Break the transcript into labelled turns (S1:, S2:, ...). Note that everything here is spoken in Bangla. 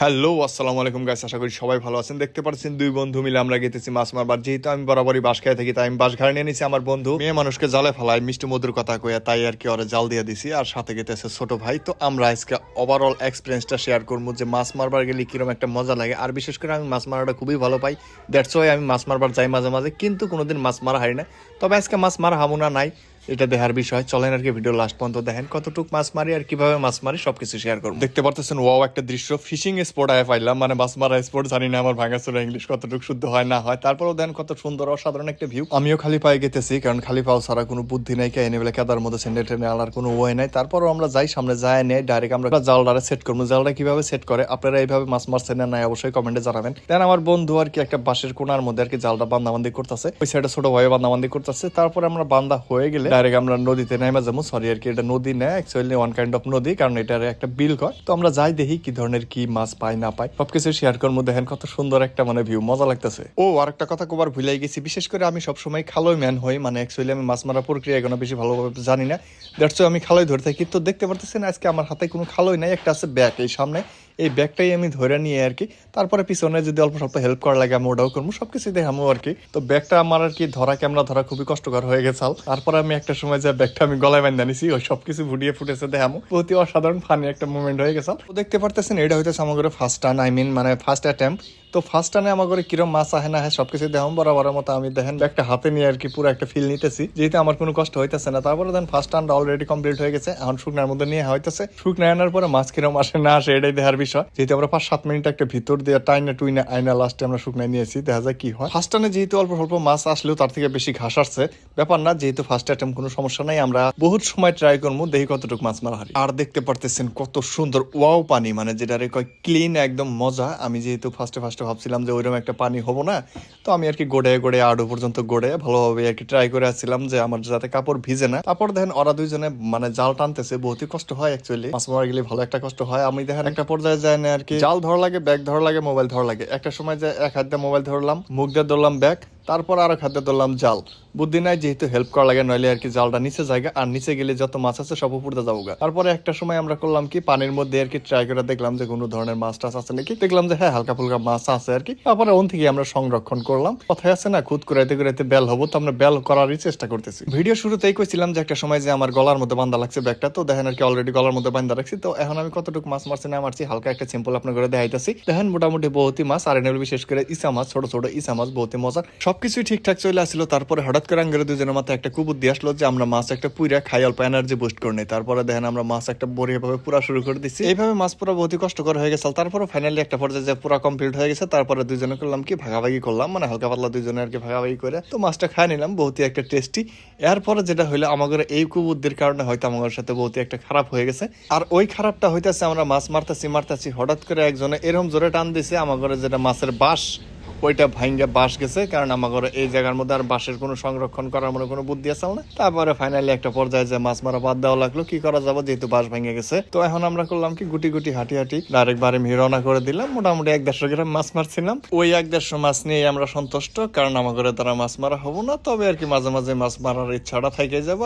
S1: হ্যালো, আসসালামু আলাইকুম গাইস আশা করি সবাই ভালো আছেন। দেখতে পাচ্ছেন দুই বন্ধু মিলে আমরা গেতেছি মাছ মারবার। যেহেতু আমি বরাবরই বাস খেয়ে থাকি, তাই আমি বাস ঘাড়ে নিয়ে নিছি আমার বন্ধু। মেয়ে মানুষকে জালে ফেলায়, মিষ্টি মধুর কথা কইয়া তাই আর কি ওরা জাল দিয়ে দিছি। আর সাথে গেতেছে ছোট ভাই। তো আমরা আজকে ওভারঅল এক্সপিরিয়েন্সটা শেয়ার করব যে মাছ মারবার গেলে কীরকম একটা মজা লাগে। আর বিশেষ করে আমি মাছ মারাটা খুবই ভালো পাই। দ্যাটস ওয়াই আমি মাছ মারবার যাই মাঝে মাঝে, কিন্তু কোনোদিন মাছ মারা হারি না। তবে আজকে মাছ মারা হামুনা নাই। এটা দেখার বিষয়। চলেন আর কি ভিডিও লাস্ট পর্যন্ত দেখেন কতটুক মাছ মারি আর কীভাবে মাছ মারি, সবকিছু শেয়ার করব। দেখতে পারতেছেন ওয়াও একটা দৃশ্য। ফিশিং স্পোর্ট আয় পাইলাম মানে মাছ মারা স্পোর্ট জানি না আমার ভাঙা ভাঙাচোরা ইংলিশ কতটুকু শুদ্ধ হয়, না হয়। তারপরেও দেন কত সুন্দর, অসাধারণ একটা ভিউ আমিও খালি পায়ে গেতেছি, কারণ খালি পাও ছাড়া কোনো বুদ্ধি নাই, কে বলে কেদার মধ্যে সেন্ডে টেনে আনার কোনো ওয়ে নাই। তারপরও আমরা যাই, সামনে যাই নেই ডাইরেক্ট আমরা জালটারে সেট করব। জালটা কীভাবে সেট করে, আপনারা এইভাবে মাছ মারছেন না নাই, অবশ্যই কমেন্টে জানাবেন। দেন আমার বন্ধু আর কি একটা বাঁশের কোনার মধ্যে আর কি জালটা বান্দাবান্দি করতেছে। ওই সাইডে ছোট ভাই বান্দাবান্দি করতেছে। তারপরে আমরা বান্দা হয়ে গেলে ডাইরেক্ট আমরা নদীতে নেমে যাব। সরি আর কি এটা নদী না অ্যাকচুয়ালি ওয়ান কাইন্ড অফ নদী, কারণ এটার একটা বিল কয় তো আমরা যাই দেখি কি ধরনের কি মাছ পাই, না পাই। সবকিছু শেয়ার করব। দেখেন কত সুন্দর একটা মানে ভিউ মজা লাগতেছে। ও আর একটা কথা কবার ভুলাই গেছি। বিশেষ করে আমি সবসময় খালোই ম্যান হই। মানে অ্যাকচুয়ালি আমি মাছ মারা প্রক্রিয়া এখনও বেশি ভালোভাবে জানি না। দ্যাটস আমি খালোই ধরে থাকি। তো দেখতে পারতেছেন, আজকে আমার হাতে কোনো খালোই নাই, একটা আছে ব্যাগ এই সামনে। এই ব্যাগটাই আমি ধরে নিয়ে আর কি। তারপরে পিছনে যদি অল্প স্বল্প হেল্প করা লাগে, আমি ওটাও করব সবকিছু দেখামো আর কি। তো ব্যাগটা আমার আর কি ধরা, ক্যামেরা ধরা খুবই কষ্টকর হয়ে গেছাল তারপরে আমি একটা সময় যে ব্যাগটা আমি গলায় বান্ধা নিছি, ওই সবকিছু ভুটিয়ে ফুটেছে দেখামো অতি অসাধারণ ফানি একটা মুভমেন্ট হয়ে গেছে তো দেখতে পারতেছেন, এটা হইতেছে আমার ফার্স্ট টান আই মিন মানে ফার্স্ট অ্যাটেম্প তো ফার্স্ট টানে আমার ঘরে কিরম মাছ আহে না আহে সবকিছু দেখাম বরাবর মতো আমি দেখেন, একটা হাতে নিয়ে আর কি পুরো একটা ফিল নিতেছি। যেহেতু আমার কোনো কষ্ট হইতেছে না, তারপরে দেন ফার্স্ট টানটা অলরেডি কমপ্লিট হয়ে গেছে, এখন শুকনার মধ্যে নিয়ে হইতেছে। শুকনা আনার পরে মাছ কিরম আসে না আসে, এটাই দেখার বিষয়। যেহেতু আমরা পাঁচ সাত মিনিট একটা ভিতর দিয়ে টাইনা টুইনা আইনা লাস্টে আমরা শুকনায় নিয়েছি, দেখা যায় কি হয়। ফার্স্ট টানে যেহেতু অল্প অল্প মাছ আসলেও তার থেকে বেশি ঘাস আসছে, ব্যাপার না, যেহেতু ফার্স্ট অ্যাটেম্প কোনো সমস্যা নাই, আমরা বহুত সময় ট্রাই করব দেখি কতটুকু মাছ মারা হারি আর দেখতে পারতেছেন কত সুন্দর ওয়াও পানি মানে যেটা রে কয় ক্লিন একদম মজা। আমি যেহেতু ফার্স্টে ফার্স্টে ভাবছিলাম যে ওইরকম একটা পানি হব না। তো আমি আর কি গোড়ে গোড়ে আড়ু পর্যন্ত গোড়ে ভালোভাবে আর কি ট্রাই করে আসছিলাম যে আমার যাতে কাপড় ভিজে না। তারপর দেখেন ওরা দুইজনে মানে জাল টানতেছে, বহুতই কষ্ট হয় অ্যাকচুয়ালি মাছ মারা গেলে ভালো একটা কষ্ট হয়। আমি দেখেন একটা পর্যায়ে যায় না আর কি, জাল ধর লাগে ব্যাগ ধর লাগে মোবাইল ধর লাগে। একটা সময় যে এক হাত মোবাইল ধরলাম, মুখ দিয়ে ধরলাম ব্যাগ তারপর আরও খাদ্য ধরলাম জাল। বুদ্ধি নাই, যেহেতু হেল্প করা লাগে, নইলে আর কি জালটা নিচে জায়গা, আর নিচে গেলে যত মাছ আছে সব উপরে যাব তারপরে একটা সময় আমরা করলাম কি, পানির মধ্যে আর কি ট্রাই করে দেখলাম যে কোনো ধরনের মাছ টাছ আছে নাকি। দেখলাম যে হ্যাঁ হালকা ফুলকা মাছ আছে আর কি। তারপরে ওন থেকে আমরা সংরক্ষণ করলাম। কথায় আছে না খুদ করাইতে করাইতে বেল হব, তো আমরা বেল করারই চেষ্টা করতেছি। ভিডিও শুরুতেই কইছিলাম যে একটা সময় যে আমার গলার মধ্যে বান্ধা লাগছে ব্যাগটা, তো দেখেন আর কি অলরেডি গলার মধ্যে বান্ধা রাখছি। তো এখন আমি কতটুকু মাছ মারছি না মারছি, হালকা একটা সিম্পল আপনার করে দেখাইতেছি। দেখেন মোটামুটি বহুতই মাছ, আর এনেল বিশেষ করে ইসা মাছ, ছোট ছোট ইসা মাছ, বহুতই মজার। সবকিছুই ঠিকঠাক চলে আসছিল। তারপরে হঠাৎ করে আঙ্গের দুজনের মাথায় একটা কুবুদ দিয়ে আসলো যে আমরা মাছ একটা পুইরা খাই, অল্প এনার্জি বুস্ট করে নিই। তারপরে দেখেন আমরা মাছ একটা বড়িয়া ভাবে পুরা শুরু করে দিচ্ছি এইভাবে মাছ পুরো বহুতই কষ্টকর হয়ে গেছে তারপরে ফাইনালি একটা পর্যায়ে যে পুরো কমপ্লিট হয়ে গেছে, তারপরে দুজনে করলাম কি, ভাগাভাগি করলাম মানে হালকা পাতলা দুজনে আর কি ভাগাভাগি করে তো মাছটা খাই নিলাম বহুতই একটা টেস্টি এরপরে যেটা হইল, আমাদের এই কুবুদ্দির কারণে হয়তো আমাদের সাথে বহুতই একটা খারাপ হয়ে গেছে। আর ওই খারাপটা হইতেছে, আমরা মাছ মারতাছি মারতাছি, হঠাৎ করে একজনে এরকম জোরে টান দিছে, আমাদের যেটা মাছের বাস ওইটা ভাঙ্গে বাস গেছে, কারণ আমার এই জায়গার মধ্যে আর বাঁশের কোনো সংরক্ষণ করার মনে কোনো বুদ্ধি আছে না তারপরে ফাইনালি একটা পর্যায়ে যে মাছ মারা বাদ দেওয়া লাগল, কি করা যাবে যেহেতু বাঁশ ভেঙে গেছে? তো এখন আমরা করলাম কি, গুটি গুটি হাঁটি হাঁটি ডাইরেক্ট বারে রওনা করে দিলাম, মোটামুটি এক দেড়শো গ্রাম মাছ মারছিলাম। ওই এক দেড়শো মাছ নিয়ে আমরা সন্তুষ্ট, কারণ আমার ঘরে তারা মাছ মারা হব না, তবে আর কি মাঝে মাঝে মাছ মারার ইচ্ছাটা থেকে যাব।